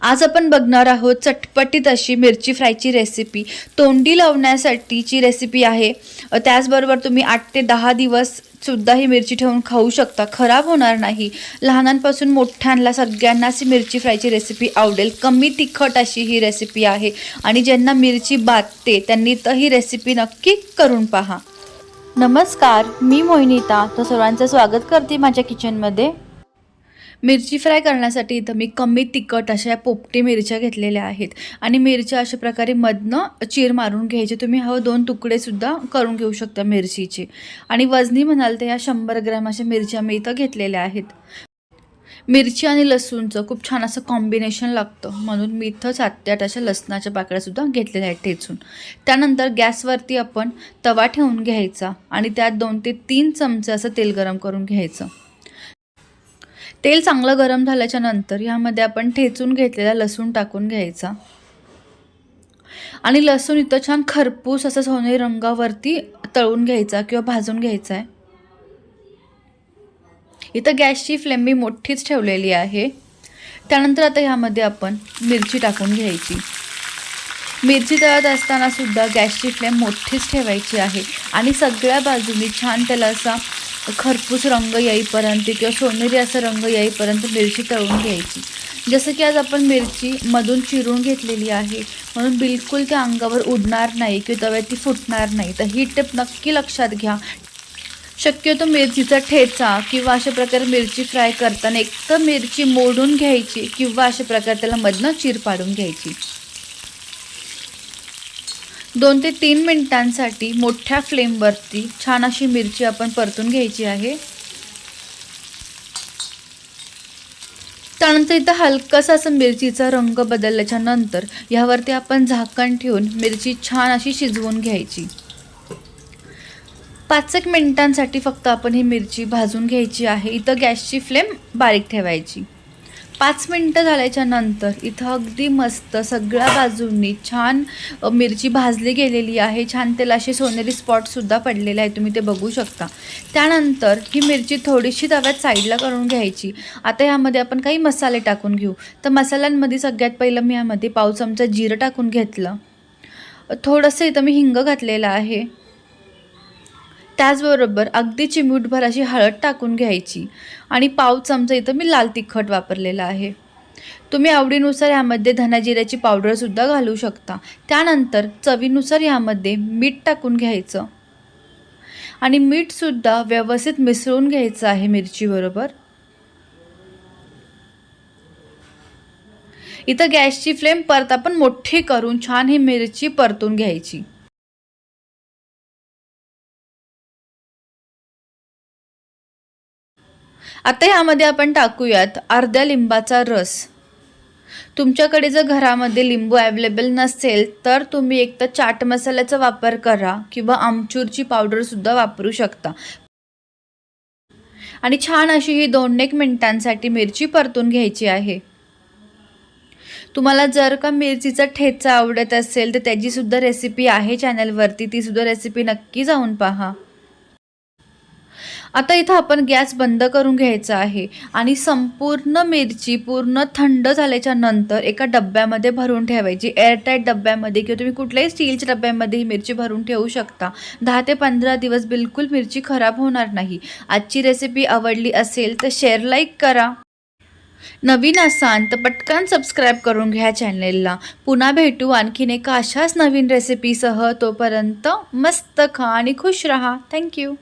आज आपण बघणार आहोत चटपटीत अशी मिरची फ्रायची रेसिपी तोंडी लावण्यासाठीची रेसिपी आहे. त्याचबरोबर तुम्ही आठ ते दहा दिवस सुद्धा ही मिरची ठेवून खाऊ शकता. खराब होणार नाही. लहानांपासून मोठ्यांना सगळ्यांनाच ही मिरची फ्रायची रेसिपी आवडेल. कमी तिखट अशी ही रेसिपी आहे. आणि ज्यांना मिरची बाधते त्यांनी तर ही रेसिपी नक्की करून पहा. नमस्कार मी मोहिनीता. तर सर्वांचं स्वागत करते माझ्या किचनमध्ये मिरची फ्राय करण्यासाठी इथं मी कमी तिखट अशा पोपटी मिरच्या घेतलेल्या आहेत. आणि मिरच्या अशा प्रकारे मधनं चीर मारून घ्यायचे. तुम्ही हवं दोन तुकडेसुद्धा करून घेऊ शकता मिरचीचे. आणि वजनी म्हणाल तर या शंभर ग्रॅम अशा मिरच्या मी इथं घेतलेल्या आहेत. मिरची आणि लसूणचं खूप छान असं कॉम्बिनेशन लागतं. म्हणून मी इथं सात ते आठ अशा लसणाच्या पाकळ्यासुद्धा घेतलेल्या आहेत ठेचून. त्यानंतर गॅसवरती आपण तवा ठेवून घ्यायचा आणि त्यात दोन ते तीन चमचे असं तेल गरम करून घ्यायचं. तेल चांगलं गरम झाल्याच्यानंतर ह्यामध्ये आपण ठेचून घेतलेला लसूण टाकून घ्यायचा. आणि लसूण इथं छान खरपूस असं सोनेरी रंगावरती तळून घ्यायचा किंवा भाजून घ्यायचा आहे. इथं गॅसची फ्लेम मी मोठीच ठेवलेली आहे. त्यानंतर आता ह्यामध्ये आपण मिरची टाकून घ्यायची. मिरची तळत असताना सुद्धा गॅसची फ्लेम मोठीच ठेवायची आहे. आणि सगळ्या बाजूनी छान त्याला असा खरपूस रंग येईपर्यंत किंवा सोनेरी असा रंग येईपर्यंत मिरची तळून घ्यायची. जसं की आज आपण मिरची मधून चिरून घेतलेली आहे म्हणून बिलकुल त्या अंगावर उडणार नाही किंवा तव्यात ती फुटणार नाही. तर ही टिप नक्की लक्षात घ्या. शक्यतो मिरचीचा ठेचा किंवा अशा प्रकारे मिरची फ्राय करताना एक तर मिरची मोडून घ्यायची किंवा अशा प्रकारे त्याला मधनं चीर पाडून घ्यायची. दोन ते तीन मिनटांसाठी मोठ्या फ्लेमवरती छान अशी मिरची आपण परतून घ्यायची आहे. त्यानंतर इथं हलकासा असं मिरचीचा रंग बदलल्याच्या नंतर ह्यावरती आपण झाकण ठेवून मिरची छान अशी शिजवून घ्यायची. पाच एक मिनिटांसाठी फक्त आपण ही मिरची भाजून घ्यायची आहे. इथं गॅसची फ्लेम बारीक ठेवायची. पाच मिनटं झाल्याच्यानंतर इथं अगदी मस्त सगळ्या बाजूंनी छान मिरची भाजली गेलेली आहे. छान त्याला असे सोनेरी स्पॉटसुद्धा पडलेले आहे तुम्ही ते बघू शकता. त्यानंतर ही मिरची थोडीशी तव्यात साईडला करून घ्यायची. आता यामध्ये आपण काही मसाले टाकून घेऊ. तर मसाल्यांमध्ये सगळ्यात पहिलं मी यामध्ये पाव चमचा जिरं टाकून घेतलं. थोडंसं इथं मी हिंग घातलेलं आहे. त्याचबरोबर अगदी चिमूटभर अशी हळद टाकून घ्यायची. आणि पाव चमचा इथं मी लाल तिखट वापरलेला आहे. तुम्ही आवडीनुसार यामध्ये धनाजिऱ्याची पावडरसुद्धा घालू शकता. त्यानंतर चवीनुसार ह्यामध्ये मीठ टाकून घ्यायचं. आणि मीठसुद्धा व्यवस्थित मिसळून घ्यायचं आहे मिरचीबरोबर. इथं गॅसची फ्लेम परत आपण मोठी करून छान ही मिरची परतून घ्यायची. आता यामध्ये आपण टाकूयात अर्ध्या लिंबाचा रस. तुमच्याकडे जर घरामध्ये लिंबू अवेलेबल नसेल तर तुम्ही एक तर चाट मसाल्याचा वापर करा किंवा आमचूरची पावडरसुद्धा वापरू शकता. आणि छान अशी ही दोन एक मिनिटांसाठी मिरची परतून घ्यायची आहे. तुम्हाला जर का मिरचीचा ठेचा आवडत असेल तर त्याची सुद्धा रेसिपी आहे चॅनलवरती ती सुद्धा रेसिपी नक्की जाऊन पहा. आता इथं आपण गॅस बंद करून घ्यायचा आहे आणि संपूर्ण मिरची पूर्ण थंड झाल्याच्यानंतर एका डब्यामध्ये भरून ठेवायची. एअरटाईट डब्यामध्ये किंवा तुम्ही कुठल्याही स्टीलच्या डब्यामध्ये ही मिरची भरून ठेवू शकता. दहा ते पंधरा दिवस बिलकुल मिरची खराब होणार नाही. आजची रेसिपी आवडली असेल तर शेअर लाईक करा. नवीन असाल तर पटकन सबस्क्राईब करून घ्या चॅनेलला पुन्हा भेटू आणखीन एका अशाच नवीन रेसिपीसह तोपर्यंत मस्त खा आणि खुश रहा. थँक्यू